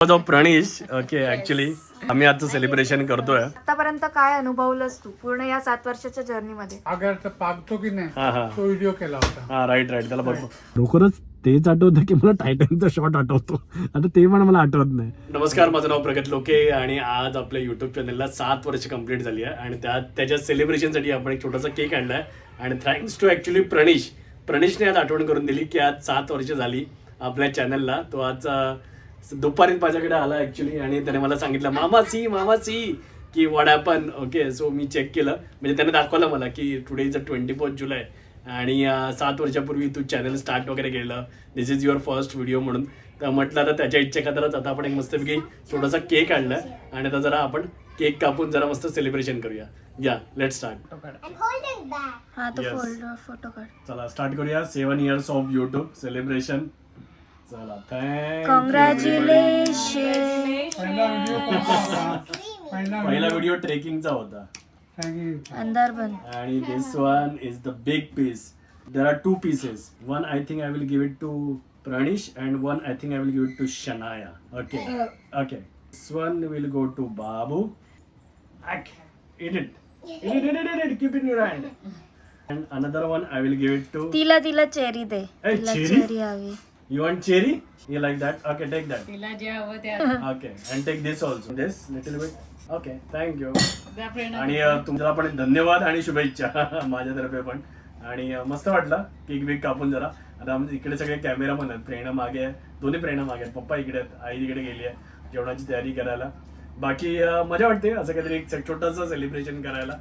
Of Pranish okay actually आम्ही आजचं celebration करतोय. आतापर्यंत काय अनुभवलंस तू? पूर्ण या सात वर्षाच्या जर्नीमध्ये अगर तर पागतो की नाही हा तो व्हिडिओ केला होता. हा राईट राईट त्याला बघतो लवकरच तेच आठवतं की मला टायटनचा शॉट आठवतो. आता ते पण मला आठवत नाही. नमस्कार माझं नाव प्रगत लोके आणि आज आपल्या युट्यूब चॅनलला सात वर्ष कंप्लीट झाली आहे. आणि त्या त्याच्या सेलिब्रेशनसाठी आपण एक छोटासा केक आणलाय. आणि थँक्स टू ऍक्च्युली प्रणीश. प्रणीशने आज आठवण करून दिली की आज सात वर्ष झाली आपल्या चॅनलला तो आज अं, दुपारी माझ्याकडे आला ऍक्च्युली आणि त्याने मला सांगितलं मामा सी मामा सी. की वड पण ओके सो मी चेक केलं. म्हणजे त्याने दाखवलं मला की today is a twenty fourth July आणि सात वर्षापूर्वी तू चॅनल स्टार्ट वगैरे केलं. This is your first video म्हणून. तर म्हटलं तर त्याच्या इच्छे खातरच आता आपण एक मस्तपैकी छोटासा केक आणलाय आणि आता जरा आपण केक कापून जरा मस्त सेलिब्रेशन करूया. या लेट स्टार्ट हा फोटो चला स्टार्ट करूया. Seven years of YouTube celebration चला थँक कॉंग्रॅच्युलेशन पहिला व्हिडिओ पहिला पहिला व्हिडिओ ट्रेकिंगचा होता बन आणि this one is the big piece there are two pieces one I think I will give it to Pranish and one I think I will give it to Shanaya okay okay this one will go to Babu it it it it it it keep in your hand and another one I will give it to तिला तिला cherry दे. तिला? Cherry हवी. You want cherry? You like that? Okay, take that. तिला जे हवं ते Okay, and take this also. This little bit. Okay, thank you. त्या प्रेरणा. आणि अ, तुमच्याला पण धन्यवाद आणि शुभेच्छा माझ्यातर्फे पण. आणि अ, मस्त वाटलं. केक बिक कापून जरा. आता आम- इकडे सगळे कॅमेरा पण आहेत. प्रेरणा मागे आहे. दोन्ही प्रेरणा मागे आहेत. पप्पा इकडे आहेत. आई तिकडे गेली आहे. जेवणाची तयारी करायला. बाकी अ, मजा वाटते असं काहीतरी एक छोटंसं सेलिब्रेशन करायला.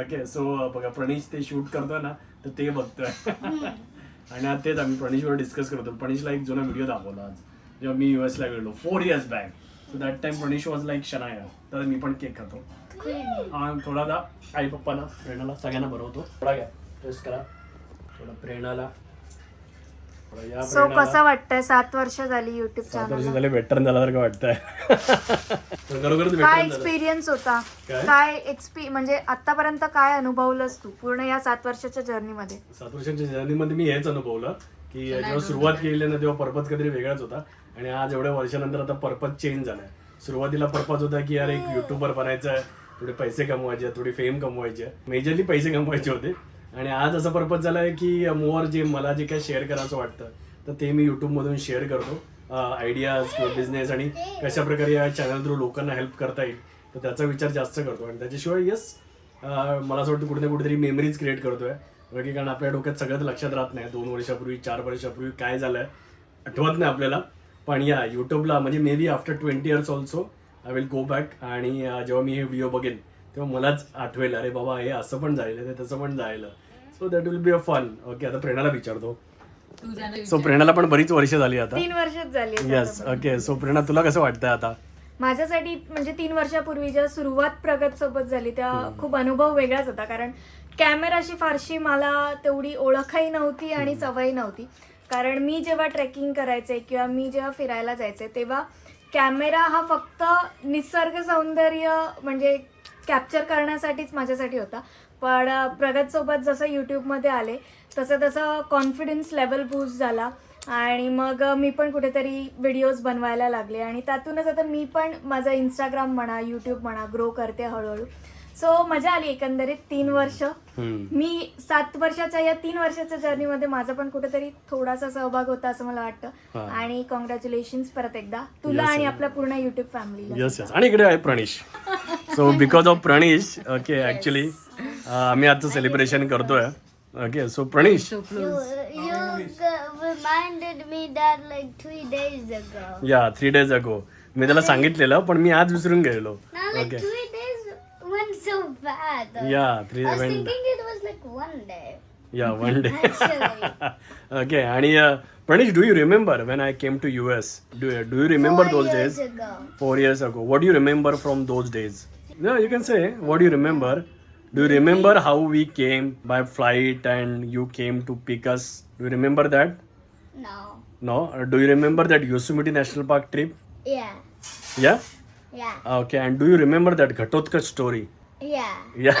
ओके सो बघा प्रणीश ते शूट करतोय ना तर ते बघतोय. आणि आता तेच आम्ही प्रणीशवर डिस्कस करतो प्रणीशला एक जुना व्हिडिओ दाखवला आज. जेव्हा मी युएस ला गेलो. Four years back so that time Pranish was like Shanaya तर मी पण केक खातो. हा थोडा आई पप्पाला प्रेरणाला सगळ्यांना बरवतो थोडा घ्या. टेस्ट करा. थोडा प्रेरणाला. या सो. कसं वाटतंय? सात वर्ष झाली युट्यूब सात वर्ष चॅनल झाले वेटर्न झाल्यासारखं वाटतंय. काय एक्सपिरियन्स होता? काय? काय एक्सपी म्हणजे आतापर्यंत काय अनुभवलंस तू पूर्ण या सात वर्षाच्या जर्नीमध्ये सात वर्षांच्या जर्नीमध्ये मी हेच अनुभवलं की जेव्हा सुरुवात केली ना तेव्हा पर्पज काहीतरी वेगळाच होता. आणि आज एवढ्या वर्षानंतर आता पर्पज चेंज झालाय. सुरुवातीला पर्पज होता की यार एक युट्यूबर बनायचं आहे थोडे पैसे कमवायचे थोडी फेम कमवायची. मेजरली पैसे कमवायचे होते. आणि आज असं पर्पज झालाय की मोर जे मला जे काय शेअर करायचं वाटतं तर ते मी युट्यूबमधून शेअर करतो. आयडियाज किंवा बिझनेस आणि कशा प्रकारे या चॅनल थ्रू लोकांना हेल्प करता येईल तर त्याचा विचार जास्त करतो. आणि त्याच्याशिवाय येस मला असं वाटतं कुठे ना कुठेतरी मेमरीज क्रिएट करतो आहे की कारण आपल्या डोक्यात सगळ्यात लक्षात राहत नाही. दोन वर्षापूर्वी चार वर्षापूर्वी काय झालं आहे आठवत नाही आपल्याला. पण या युट्यूबला म्हणजे maybe after twenty years also I will go back आणि जेव्हा मी हे व्हिडिओ बघेन तेव्हा मलाच आठवेल अरे बाबा हे असं पण जायलं ते तसं पण जायलं so that will be a fun okay आता प्रेरणाला विचारतो. सो प्रेरणाला पण बरीच वर्ष झाली आता. तीन वर्षच झाली येस. ओके सो प्रेरणा तुला कसं वाटतंय आता? माझ्यासाठी म्हणजे तीन वर्षापूर्वी जेव्हा सुरुवात प्रगत सोबत झाली तेव्हा खूप अनुभव वेगळाच होता. कारण कॅमेराशी फारशी मला तेवढी ओळखही नव्हती आणि सवय नव्हती. कारण मी जेव्हा ट्रेकिंग करायचे किंवा मी जेव्हा फिरायला जायचे तेव्हा कॅमेरा हा फक्त निसर्ग सौंदर्य म्हणजे कॅप्चर करण्यासाठीच माझ्यासाठी होता. पण प्रगतसोबत जसं यूट्यूबमध्ये आले तसं तसं कॉन्फिडन्स लेवल बूस्ट झाला. आणि मग मी पण कुठेतरी व्हिडिओज बनवायला लागले. आणि त्यातूनच आता मी पण माझं इंस्टाग्राम म्हणा यूट्यूब म्हणा ग्रो करते हळूहळू. सो मजा आली एकंदरीत तीन वर्ष. मी सात वर्षाच्या या तीन वर्षाच्या जर्नीमध्ये माझा पण कुठेतरी थोडासा सहभाग होता असं मला वाटतं. आणि कॉंग्रॅच्युलेशन परत एकदा. तुला आणि. आपल्या पूर्ण युट्यूब फॅमिलीला येस आणि इकडे आहे Pranish so because of Pranish okay actually आम्ही आता सेलिब्रेशन करतोय ओके सो प्रणीश या थ्री डेज अगो मी त्याला सांगितलेलं पण मी आज विसरून गेलो ओके या थ्री या वन डे ओके आणि Pranesh do you remember when I came to US do you remember those days four years ago what you remember from those days Yeah, you can say. What do you remember? Do you remember how we came by flight and you came to pick us? Do you remember that? No. No. Uh, Do you remember that Yosemite National Park trip? Yeah. Yeah. Yeah. Okay. And do you remember that Ghatotkaч story? Yeah. या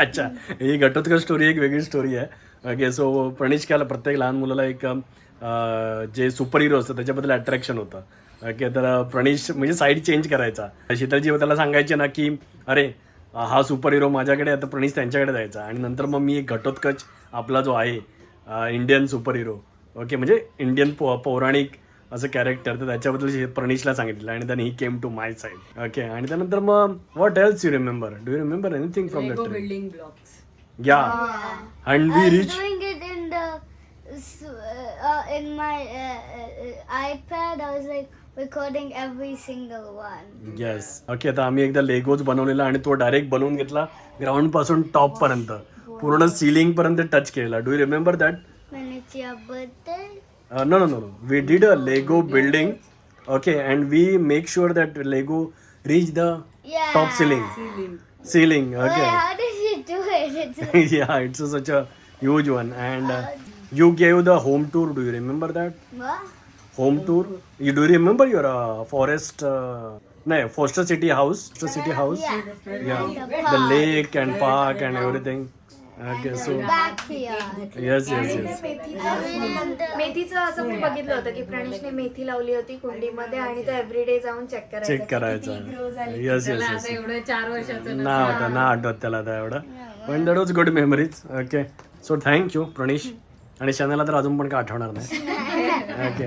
अच्छा ही Ghatotkacha story एक वेगळी story आहे okay so Pranish काला प्रत्येक लहान मुलाला एक अं, जे सुपर हिरो असतं त्याच्याबद्दल अट्रॅक्शन होतं ओके तर प्रणीश म्हणजे साईड चेंज करायचा. शीतलजी त्याला सांगायचे ना की अरे हा सुपर हिरो माझ्याकडे आहे तर प्रणीश त्यांच्याकडे जायचा. आणि नंतर मग मी एक घटोत्कच आपला जो आहे इंडियन सुपर हिरो ओके म्हणजे इंडियन पौ पौराणिक असं कॅरेक्टर तर त्याच्याबद्दल प्रणीशला सांगितलं आणि त्याने he came to my side okay आणि त्यानंतर मग what else you remember do you remember anything from the Lego trip building blocks yeah and we reach doing it in the s- uh, recording every single one yes okay आता आम्ही एकदा Legos बनवलेला आणि तो direct बनवून घेतला ग्राउंडपासून top पर्यंत. पूर्ण सिलिंग पर्यंत टच केला do remember that no no no no we did a Lego building okay and we make sure that Lego reach the top ceiling ceiling okay yeah it's a huge one and you gave the home tour do you remember that uh, forest uh, no foster city house? Foster city house? Yeah. yeah. The lake and park and everything. Okay so Backyard. yes yes आणि yes. ते मेथीचं मेथीचं असं मी बघितलं होतं की प्रणीशने मेथी लावली होती कुंडीमध्ये आणि तो एव्हरीडे जाऊन चेक करायचा. चेक करायचं. येस त्याला येस आता येस एवढं चार वर्षाचं ना होता ना आठवत त्याला आता एवढं. पण that was good memories okay so thank you Pranish आणि शनाला तर अजून पण काय आठवणार नाही? ओके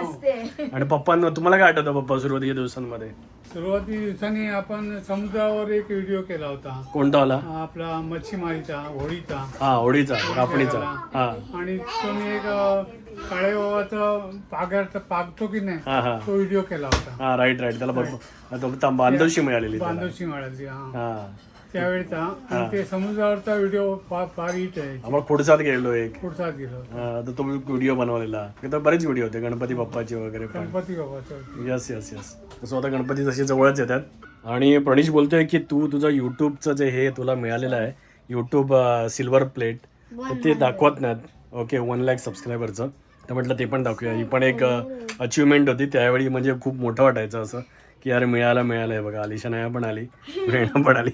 असते आणि पप्पांना तुम्हाला काय आठवतं पप्पा सुरुवातीच्या दिवसांमध्ये? सुरुवाती दिवसांनी आपण समुद्रावर एक व्हिडिओ केला होता. कोणता वाला? आपला मच्छीमारीचा होळीचा. हा होळीचा रापणीचा. हा. आणि तो मी एक अ, काळे बाबाचा पागाचा पागतो की नाही हा हा. तो व्हिडिओ केला होता. हा राईट राईट त्याला भरपूर आता बांधवशी मिळालेली त्याला. बांधवशी माळाची हा. हा. त्यावेळेचा आणि ते समुद्रावरचा व्हिडिओ फार फार हिट आहे. आम्हाला खुडसात गेलो एक. पुढचा गेलो. हा, तर तो व्हिडिओ बनवलेला. तर बरेच व्हिडिओ होते गणपती बाप्पाचे वगैरे पण. गणपती बाबाचा येस येस येस सो आता गणपती तसे जवळच येतात. आणि प्रणीश बोलतोय की तू तुझं युट्यूबचं जे हे तुला मिळालेलं आहे युट्यूब सिल्वर प्लेट तर ते दाखवत नाहीत. ओके वन लॅक सबस्क्रायबरचं तर म्हटलं ते पण दाखवूया. ही पण एक अचिव्हमेंट होती. त्यावेळी म्हणजे खूप मोठं वाटायचं असं. की अरे मिळालं मिळालं आहे बघा. आलिशा नाया पण आली. प्रेरणा पण आली.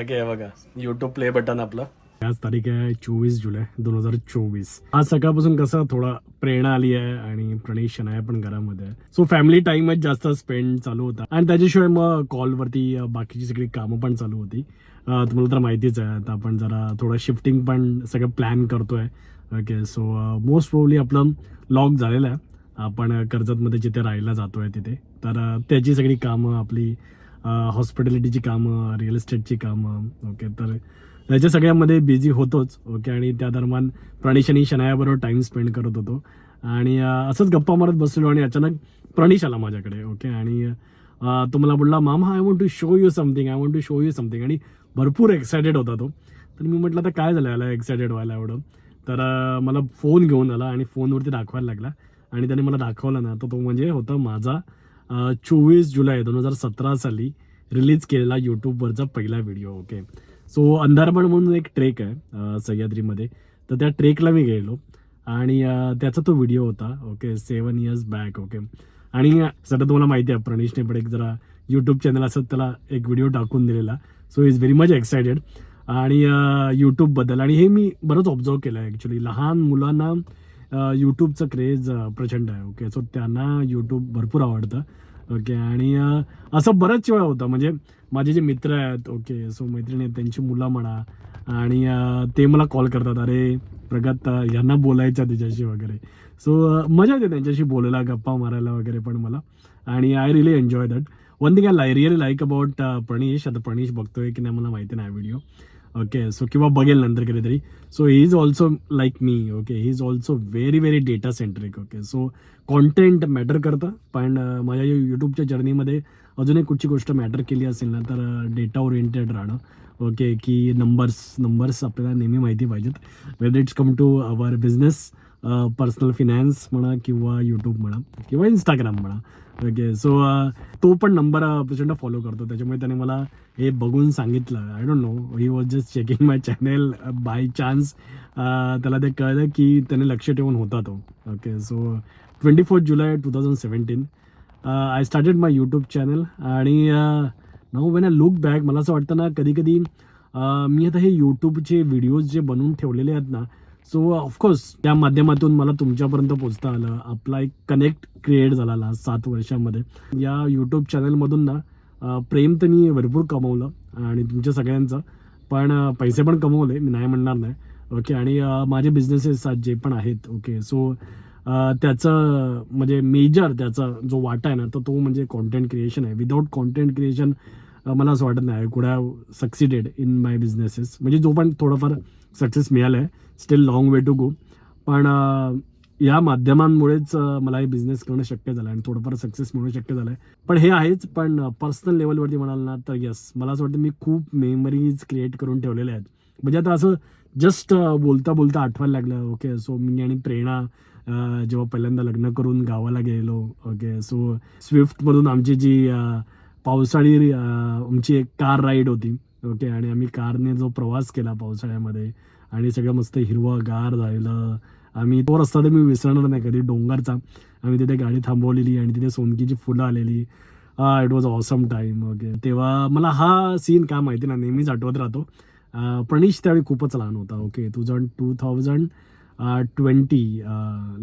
ओके बघा. युट्यूब प्ले बटन आपलं. आज तारीख आहे चोवीस जुलै दोन हजार चोवीस. आज सकाळपासून कसं थोडा प्रेरणा आली आहे आणि प्रणेश शनाया पण घरामध्ये आहे. सो फॅमिली टाइमच जास्त स्पेंड चालू होता. आणि त्याच्याशिवाय मग कॉलवरती बाकीची सगळी कामं पण चालू होती. तुम्हाला तर माहितीच आहे. आता आपण जरा थोडं शिफ्टिंग पण सगळं प्लॅन करतोय. ओके सो मोस्ट प्रोबली आपलं लॉक झालेलं आहे. आपण कर्जतमध्ये जिथे राहायला जातोय तिथे तर त्याची सगळी कामं आपली हॉस्पिटॅलिटीची कामं रिअल इस्टेटची कामं ओके तर त्याच्या सगळ्यामध्ये बिझी होतोच ओके आणि त्या दरम्यान प्रणिशानी आणि शनायाबरोबर टाइम स्पेंड करत होतो. आणि असंच गप्पा मारत बसलेलो आणि अचानक प्रणीश आला माझ्याकडे ओके आणि तो मला बोलला मामा I want to show you something I want to show you something आणि भरपूर एक्सायटेड होता तो. तर मी म्हटलं आता काय झालं याला एक्सायटेड व्हायला एवढं? तर मला फोन घेऊन आला आणि फोनवरती दाखवायला लागला. आणि त्याने मला दाखवला ना तर तो म्हणजे होता माझा चोवीस जुलै दोन हजार सतरा साली रिलीज केलेला यूट्यूबवरचा पहिला व्हिडिओ ओके? सो अंधारबण म्हणून एक ट्रेक आहे सह्याद्रीमध्ये. तर त्या ट्रेकला मी गेलो आणि त्याचा तो व्हिडिओ होता okay? Seven years back okay? आणि सध्या तुम्हाला माहिती आहे प्रणेशने पण एक जरा यूट्यूब चॅनल असं त्याला एक व्हिडिओ टाकून दिलेला. So is very much excited आणि यूट्यूबबद्दल आणि हे मी बरंच ऑब्झर्व केलं आहे ॲक्च्युली लहान मुलांना यूट्यूबचं क्रेज प्रचंड आहे ओके सो त्यांना यूट्यूब भरपूर आवडतं ओके आणि असं बऱ्याच वेळा होतं. म्हणजे माझे जे मित्र आहेत ओके सो मैत्रिणी आहेत त्यांची मुलं म्हणा आणि ते मला कॉल करतात अरे प्रगत यांना बोलायचं त्याच्याशी वगैरे. सो मजा येते त्यांच्याशी बोलायला गप्पा मारायला वगैरे पण मला. आणि I really enjoy that one thing I really like about Pranish आता प्रणीश बघतोय की नाही मला माहिती नाही व्हिडिओ ओके सो किंवा बघेल नंतर कधीतरी so he is also like me okay he is also very very data centric okay so content matter करतं पण uh, माझ्या यूट्यूबच्या जर्नीमध्ये अजून एक कुठची गोष्ट मॅटर केली असेल ना तर uh, डेटा ओरिएंटेड राहणं ओके की नंबर्स नंबर्स आपल्याला नेहमी माहिती पाहिजेत. Whether it's come to our business personal finance म्हणा किंवा यूट्यूब म्हणा किंवा इंस्टाग्राम म्हणा. ओके सो तो पण नंबर प्रचंड फॉलो करतो. त्याच्यामुळे त्याने मला हे बघून सांगितलं. I don't know he was just checking my channel by chance त्याला ते कळलं की त्याने लक्ष ठेवून होता तो. Okay so twenty fourth July two thousand seventeen I started my YouTube channel आणि now when I look back मला असं वाटतं ना कधी कधी मी आता हे यूट्यूबचे व्हिडिओज जे बनवून ठेवलेले आहेत ना सो ऑफकोर्स uh, त्या माध्यमातून मला तुमच्यापर्यंत पोचता आलं. आपला एक कनेक्ट क्रिएट झाला लास्ट सात वर्षामध्ये. या यूट्यूब चॅनलमधून ना प्रेम तर मी भरपूर कमवलं आणि तुमच्या सगळ्यांचं. पण पैसे पण कमवले मी नाही म्हणणार नाही. ओके आणि माझे बिझनेसेस जे पण आहेत ओके सो त्याचं म्हणजे मेजर त्याचा जो वाटा आहे ना तर तो म्हणजे कॉन्टेंट क्रिएशन आहे. विदाऊट कॉन्टेंट क्रिएशन मला असं वाटत नाही. Could have succeeded in my businesses म्हणजे जो पण थोडंफार सक्सेस मिळालं आहे still long way to go पण या माध्यमांमुळेच मला हे बिझनेस करणं शक्य झालं आणि थोडंफार सक्सेस मिळणं शक्य झालं आहे पण हे आहेच पण पर्सनल लेवलवरती म्हणाल ना तर यस मला असं वाटतं मी खूप मेमरीज क्रिएट करून ठेवलेल्या आहेत. म्हणजे आता असं जस्ट बोलता बोलता आठवायला लागलं ओके सो मी आणि प्रेरणा जेव्हा पहिल्यांदा लग्न करून गावाला गेलो ओके सो स्विफ्टमधून आमची जी पावसाळी आमची एक कार राईड होती. ओके आणि आम्ही कारने जो प्रवास केला पावसाळ्यामध्ये आणि सगळं मस्त हिरवंगार झालं आम्ही तो रस्ता तर मी विसरणार नाही कधी. डोंगरचा. आम्ही तिथे गाडी थांबवलेली आणि तिथे सोनकीची फुलं आलेली. It was awesome time okay तेव्हा मला हा सीन काय माहिती ना नेहमीच आठवत राहतो. अं, प्रणीश त्यावेळी खूपच लहान होता ओके तुझं टू थाउजंड ट्वेंटी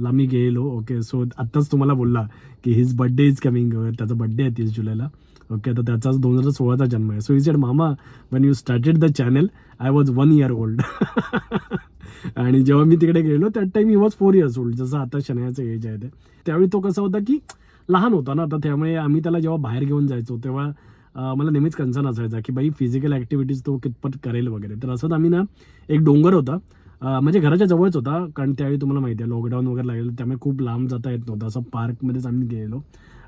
ला मी गेलो ओके सो आत्ताच तुम्हाला बोलला की हिज बड्डे इज कमिंग त्याचा बड्डे आहे तीस जुलैला. ओके तर त्याचाच दोन हजार सोळाचा जन्म आहे. सो इज सेड मामा one you started the channel I was one year old आणि जेव्हा मी तिकडे गेलो त्या time he was four years old जसं आता शनायाचं एज आहे ते. त्यावेळी तो कसा होता की लहान होता ना तर त्यामुळे आम्ही त्याला जेव्हा बाहेर घेऊन जायचो तेव्हा मला नेहमीच कन्सर्न असायचा की बाई फिजिकल ॲक्टिव्हिटीज तो कितपत करेल वगैरे. तर असंच आम्ही ना एक डोंगर होता म्हणजे घराच्या जवळच होता कारण त्यावेळी तुम्हाला माहिती आहे लॉकडाऊन वगैरे लागलेलं त्यामुळे खूप लांब जाता येत नव्हतं. असं पार्कमध्येच आम्ही गेलो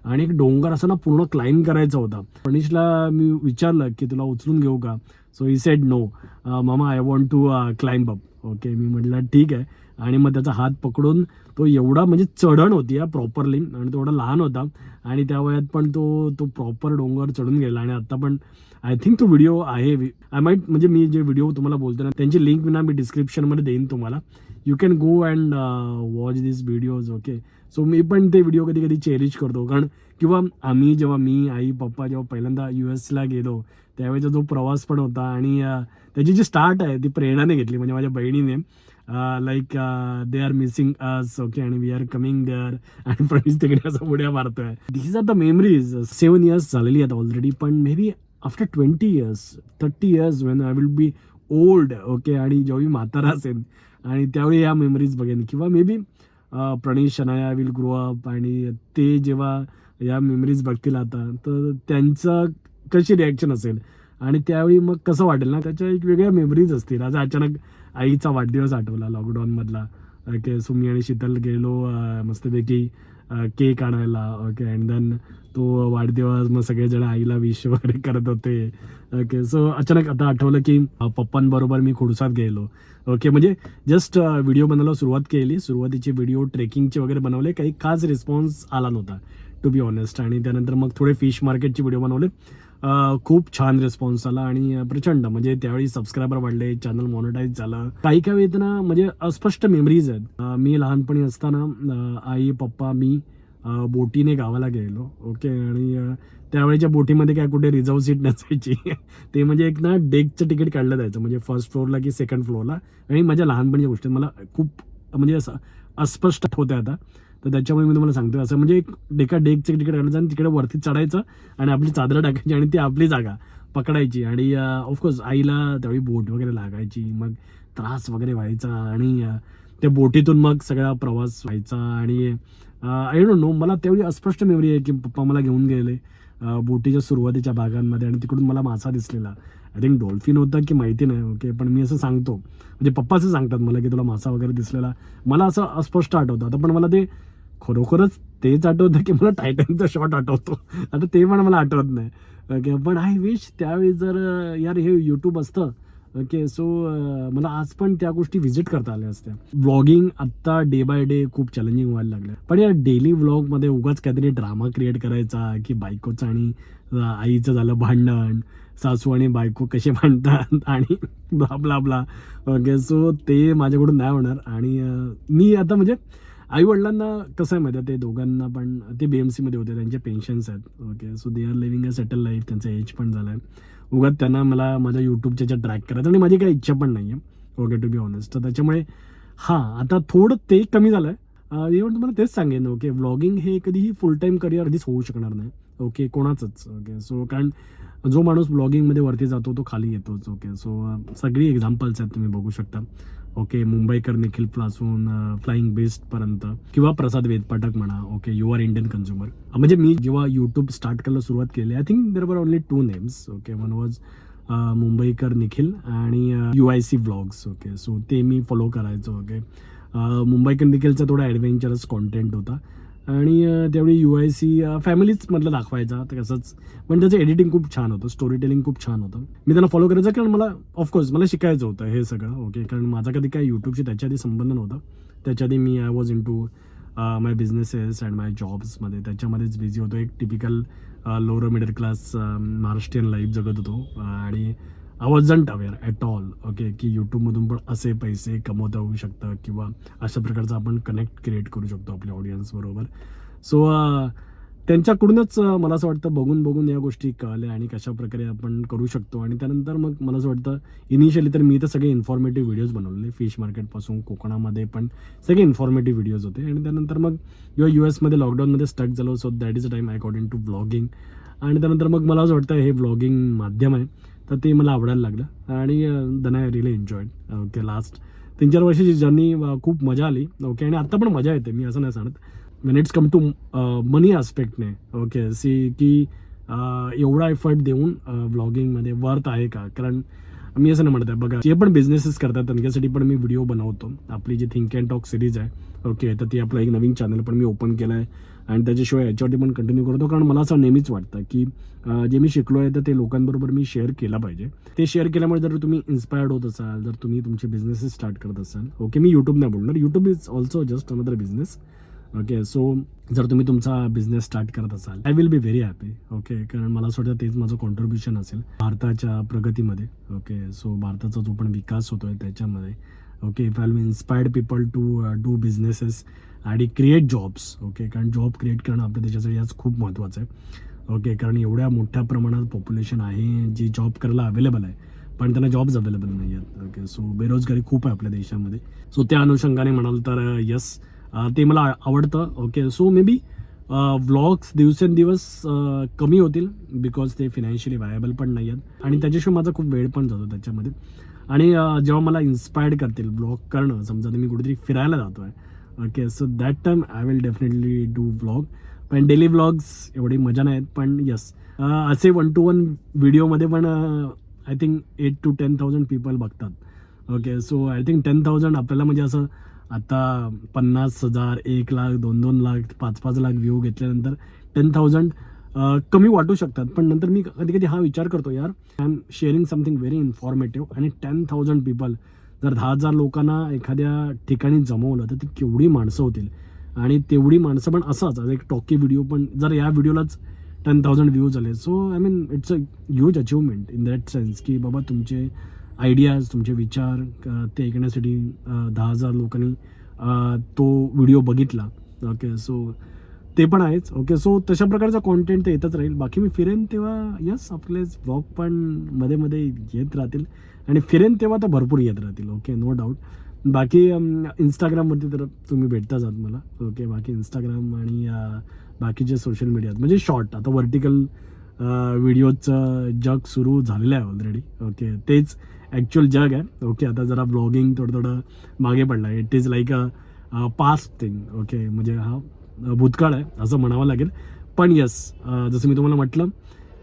आणि एक डोंगर असं ना पूर्ण क्लाइम करायचा होता. प्रणीशला मी विचारलं की तुला उचलून घेऊ का? सो ही सेड नो मामा I want to climb up okay मी म्हटलं ठीक आहे. आणि मग त्याचा हात पकडून तो एवढा म्हणजे चढण होती या प्रॉपरली आणि तो एवढा लहान होता. आणि त्या वयात पण तो तो प्रॉपर डोंगर चढून गेला. आणि आता पण आय थिंक तो व्हिडिओ आहे. आय माईट म्हणजे मी जे व्हिडिओ तुम्हाला बोलतो ना त्यांची लिंक मी ना मी डिस्क्रिप्शनमध्ये देईन तुम्हाला. You can go and watch this videos okay so मी पण ते व्हिडिओ कधी कधी चेरिश करतो. कारण किंवा आम्ही जेव्हा मी आई पप्पा जेव्हा पहिल्यांदा यू एसला गेलो त्यावेळेचा जो प्रवास पण होता आणि त्याची जी स्टार्ट आहे ती प्रेरणाने घेतली. म्हणजे माझ्या बहिणीने like they are missing us okay आणि वी आर कमिंग देअर आणि प्रणीस तिकडे असं उड्या मारतोय. This are the memories seven years झालेली आहेत ऑलरेडी पण maybe after twenty years thirty years when I will be old okay आणि जेव्हा मी म्हातारा असेल आणि त्यावेळी या मेमरीज बघेन. किंवा maybe Praneet Shanaya will grow up आणि ते जेव्हा या मेमरीज बघतील आता तर त्यांचं कशी रिॲक्शन असेल? आणि त्यावेळी मग कसं वाटेल ना? त्याच्या एक वेगळ्या मेमरीज असतील. आज अचानक आईचा वाढदिवस आठवला लॉकडाऊनमधला ओके सो मी आणि शीतल गेलो मस्तपैकी केक आणायला. ओके अँड देन तो वाढदिवस मग सगळेजण आईला विश वगैरे करत होते. ओके सो अचानक आता आठवलं की पप्पांबरोबर मी खुडसात गेलो. ओके म्हणजे जस्ट व्हिडिओ बनवायला सुरुवात केली. सुरुवातीचे व्हिडिओ ट्रेकिंगचे वगैरे बनवले. काही खास रिस्पॉन्स आला नव्हता टू बी ऑनेस्ट आणि त्यानंतर मग थोडे फिश मार्केटचे व्हिडिओ बनवले. खूप छान रिस्पॉन्स आला आणि प्रचंड. म्हणजे त्यावेळी सबस्क्रायबर वाढले चॅनल मॉनिटाईज झालं. काही काही वेळेत ना म्हणजे अस्पष्ट मेमरीज आहेत. मी लहानपणी असताना आई पप्पा मी बोटीने गावाला गेलो. ओके आणि त्यावेळेच्या बोटीमध्ये काय कुठे रिझर्व सीट नसायची. ते म्हणजे एक ना डेकचं तिकीट काढलं जायचं. म्हणजे फर्स्ट फ्लोअरला की सेकंड फ्लोअरला आणि माझ्या लहानपणीच्या गोष्टी मला खूप म्हणजे असं अस्पष्ट होत्या आता. तर त्याच्यामुळे मी तुम्हाला सांगतो असं म्हणजे एक डेका डेकचं तिकीट काढायचं आणि तिकडे वरती चढायचं आणि आपली चादरं टाकायची आणि ती आपली जागा पकडायची. आणि ऑफकोर्स आईला त्यावेळी बोट वगैरे लागायची. मग त्रास वगैरे व्हायचा आणि त्या बोटीतून मग सगळा प्रवास व्हायचा. आणि आय डोंट नो मला तेवढी अस्पष्ट मेमरी आहे की पप्पा मला घेऊन गेले बोटीच्या सुरुवातीच्या भागांमध्ये आणि तिकडून मला मासा दिसलेला. आय थिंक डॉल्फिन होता की माहिती नाही ओके पण मी असं सांगतो. म्हणजे पप्पा असं सांगतात मला की तुला मासा वगैरे दिसलेला. मला असं अस्पष्ट आठवतं. आता पण मला ते खरोखरच तेच आठवतं की मला टायटनचा शॉट आठवतो. आता ते पण मला आठवत नाही. ओके पण आय विश त्यावेळी जर यार हे यूट्यूब असतं ओके सो uh, मला आज पण त्या गोष्टी व्हिजिट करता आल्या असत्या. व्लॉगिंग आत्ता डे बाय डे खूप चॅलेंजिंग व्हायला लागलं पण या डेली व्लॉगमध्ये उगाच काहीतरी ड्रामा क्रिएट करायचा की बायकोचं आणि आईचं झालं भांडण सासू आणि बायको कसे भांडतात आणि blah blah blah okay so ते माझ्याकडून नाही होणार. आणि मी आता म्हणजे आई वडिलांना कसं आहे माहिती ते दोघांना पण ते बी एम सीमध्ये होते त्यांचे पेन्शन्स आहेत. Okay so they are living a settle life त्यांचं एज पण झालं आहे उगाच त्यांना मला माझ्या यूट्यूबच्या ट्रॅक करायचं आणि माझी काही इच्छा पण नाही आहे ओके टू बी ऑनेस्ट तर त्याच्यामुळे हां आता थोडं ते कमी झालं आहे इव्हन तुम्हाला तेच सांगेन ओके व्लॉगिंग हे कधीही फुल टाईम करिअर आधीच होऊ शकणार नाही. ओके कोणाचंच ओके सो कारण जो माणूस ब्लॉगिंगमध्ये वरती जातो तो खाली येतोच ओके सो सगळी एक्झाम्पल्स आहेत तुम्ही बघू शकता. ओके मुंबईकर निखिलपासून फ्लाइंग बेस्टपर्यंत किंवा प्रसाद वेदपाठक म्हणा okay you are Indian consumer म्हणजे मी जेव्हा यूट्यूब स्टार्ट करायला सुरुवात केली I think there were only two names okay one was Mumbaikar Nikhil आणि you I see vlogs okay so ते मी फॉलो करायचो ओके मुंबईकर निखिलचा थोडा ॲडव्हेंचरस कॉन्टेंट होता. आणि त्यावेळी यू आय सी फॅमिलीजमधलं दाखवायचा तर कसंच पण त्याचं एडिटिंग खूप छान होतं स्टोरी टेलिंग खूप छान होतं. मी त्यांना फॉलो करायचं कारण मला ऑफकोर्स मला शिकायचं होतं हे सगळं ओके कारण माझा कधी काय यूट्यूबशी त्याच्या आधी संबंध नव्हता. त्याच्या आधी मी I was into my businesses and my जॉब्समध्ये त्याच्यामध्येच बिझी होतो. एक typical lower middle class Maharashtrian life जगत होतो. आणि I was just aware at all okay की यूट्यूबमधून पण असे पैसे कमवता होऊ शकतं किंवा अशा प्रकारचं आपण कनेक्ट क्रिएट करू शकतो आपल्या ऑडियन्सबरोबर सो त्यांच्याकडूनच मला असं वाटतं बघून बघून या गोष्टी कळल्या आणि कशा प्रकारे आपण करू शकतो. आणि त्यानंतर मग मला असं वाटतं इनिशियली तर मी तर सगळे इन्फॉर्मेटिव्ह व्हिडिओज बनवले फिश मार्केटपासून कोकणामध्ये पण सगळे इन्फॉर्मेटिव्ह व्हिडिओज होते. आणि त्यानंतर मग किंवा यू एसमध्ये लॉकडाऊनमध्ये स्टक झालो so that is a time according to blogging आणि त्यानंतर मग मला असं वाटतं हे ब्लॉगिंग माध्यम आहे. तर ते मला आवडायला लागलं. आणि then I really enjoyed okay last तीन चार वर्षाची जर्नी खूप मजा आली. ओके आणि आत्ता पण मजा येते मी असं नाही सांगत. When it's come to money आस्पेक्टने okay see की एवढा एफर्ट देऊन व्लॉगिंगमध्ये वर्थ आहे का? कारण मी असं नाही म्हणत आहे बघा जे पण बिझनेसेस करतात त्यांच्यासाठी पण मी व्हिडिओ बनवतो. आपली जी थिंक अँड टॉक सिरीज आहे ओके तर ती आपलं एक नवीन चॅनल पण मी ओपन केलं आहे आणि त्याच्याशिवाय याच्यावरती पण कंटिन्यू करतो. कारण मला असं नेहमीच वाटतं की जे मी शिकलो आहे तर ते लोकांबरोबर मी शेअर केलं पाहिजे. ते शेअर केल्यामुळे जर तुम्ही इन्स्पायर्ड होत असाल जर तुम्ही तुमचे बिझनेसेस स्टार्ट करत असाल ओके मी यूट्यूब नाही बोलणार. YouTube is also just another business okay so जर तुम्ही तुमचा बिझनेस स्टार्ट करत असाल I will be very happy okay कारण मला असं वाटतं तेच माझं कॉन्ट्रीब्युशन असेल भारताच्या प्रगतीमध्ये ओके सो भारताचा जो पण विकास होतो आहे त्याच्यामध्ये. Okay if I will inspired people to do businesses आणि क्रिएट जॉब्स ओके कारण जॉब क्रिएट करणं आपल्या देशासाठी आज खूप महत्त्वाचं आहे. ओके कारण एवढ्या मोठ्या प्रमाणात पॉप्युलेशन आहे जी जॉब करायला अवेलेबल आहे पण त्यांना जॉब्स अवेलेबल नाही आहेत. ओके सो बेरोजगारी खूप आहे आपल्या देशामध्ये. सो त्या अनुषंगाने म्हणाल तर uh, यस uh, ते मला आवडतं. Okay so maybe vlogs दिवसेंदिवस uh, कमी होतील बिकॉज ते फिनॅन्शियली वायबल पण नाही आहेत. आणि त्याच्याशिवाय माझा खूप वेळ पण जातो त्याच्यामध्ये. आणि जेव्हा मला इन्स्पायर्ड करतील ब्लॉग करणं समजा मी कुठेतरी फिरायला जातो आहे okay so that time I will definitely do blog पण डेली ब्लॉग्स एवढी मजा नाहीत पण यस असे वन टू वन व्हिडिओमध्ये पण I think eight to ten thousand people बघतात. Okay so I think ten thousand आपल्याला म्हणजे असं आता पन्नास हजार एक लाख दोन दोन लाख पाच पाच लाख व्ह्यू घेतल्यानंतर टेन थाउजंड कमी वाटू शकतात. पण नंतर मी कधी कधी हा विचार करतो यार I am sharing something very informative आणि टेन थाउजंड पीपल जर दहा हजार लोकांना एखाद्या ठिकाणी जमवलं तर ती केवढी माणसं होतील? आणि तेवढी माणसं पण असंच. आज एक टॉकी व्हिडिओ पण जर या व्हिडिओलाच टेन थाउजंड व्ह्यूज आले so I mean it's a huge achievement in that sense की बाबा तुमचे आयडियाज तुमचे विचार ते ऐकण्यासाठी दहा हजार लोकांनी तो व्हिडिओ बघितला. ओके सो ते पण आहेच. ओके सो तशा प्रकारचा कॉन्टेंट तर येतच राहील. बाकी मी फिरेन तेव्हा यस आपलेच ब्लॉग पण मध्ये मध्ये येत राहतील. आणि फिरेन तेव्हा तर भरपूर येत राहतील. ओके नो डाऊट बाकी इंस्टाग्रामवरती तर तुम्ही भेटताच आहात मला. ओके बाकी इंस्टाग्राम आणि बाकीचे सोशल मीडियात म्हणजे शॉर्ट आता वर्टिकल व्हिडिओचं जग सुरू झालेलं आहे ऑलरेडी ओके तेच ॲक्च्युअल जग आहे. ओके आता जरा ब्लॉगिंग थोडं थोडं मागे पडलं. आहे it is like a past thing okay म्हणजे हा भूतकाळ आहे असं म्हणावं लागेल. पण येस जसं मी तुम्हाला म्हटलं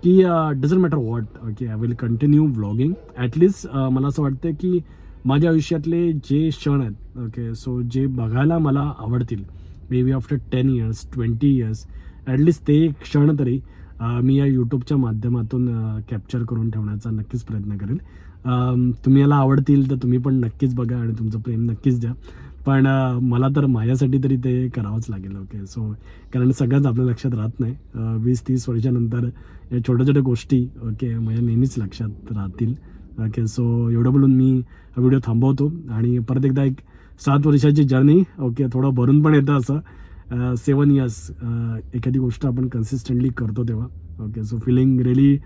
की doesn't matter what okay I will continue vlogging at least मला असं वाटतं की माझ्या आयुष्यातले जे क्षण आहेत ओके सो जे बघायला मला आवडतील maybe after ten years twenty years at least ते क्षण तरी मी या यूट्यूबच्या माध्यमातून कॅप्चर करून ठेवण्याचा नक्कीच प्रयत्न करेल. तुम्ही याला आवडतील तर तुम्ही पण नक्कीच बघा आणि तुमचं प्रेम नक्कीच द्या. पण मला तर माझ्यासाठी तरी ते करावंच लागेल ओके सो कारण सगळंच आपल्या लक्षात राहत नाही. वीस तीस वर्षानंतर या छोट्या छोट्या गोष्टी ओके माझ्या नेहमीच लक्षात राहतील ओके सो एवढं बोलून मी हा व्हिडिओ थांबवतो आणि परत एकदा एक सात वर्षाची जर्नी ओके थोडं भरून पण येतं असं. सेवन इयर्स एखादी गोष्ट आपण कन्सिस्टंटली करतो तेव्हा okay so feeling really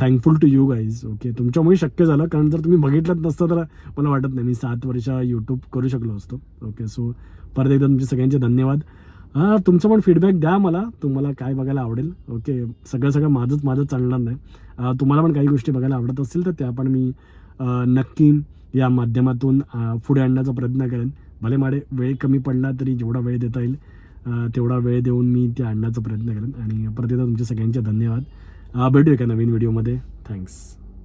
thankful to you guys okay तुमच्यामुळे शक्य झालं कारण जर तुम्ही बघितलंच नसतं तर मला वाटत नाही. मी सात वर्ष यूट्यूब करू शकलो असतो ओके सो परत एकदा तुमचे सगळ्यांचे धन्यवाद. हां तुमचं पण फीडबॅक द्या मला. तुम्हाला काय बघायला आवडेल ओके सगळं सगळं माझंच माझं चालणार नाही. तुम्हाला पण काही गोष्टी बघायला आवडत असतील तर त्या पण मी नक्की या माध्यमातून पुढे आणण्याचा प्रयत्न करेन. भले माडे वेळ कमी पडला तरी जेवढा वेळ देता येईल तेवढा वेळ देऊन मी ते आणण्याचा प्रयत्न करेन. आणि परत एकदा तुमचे सगळ्यांचे धन्यवाद. भेटूया का नवीन व्हिडिओमध्ये. थँक्स.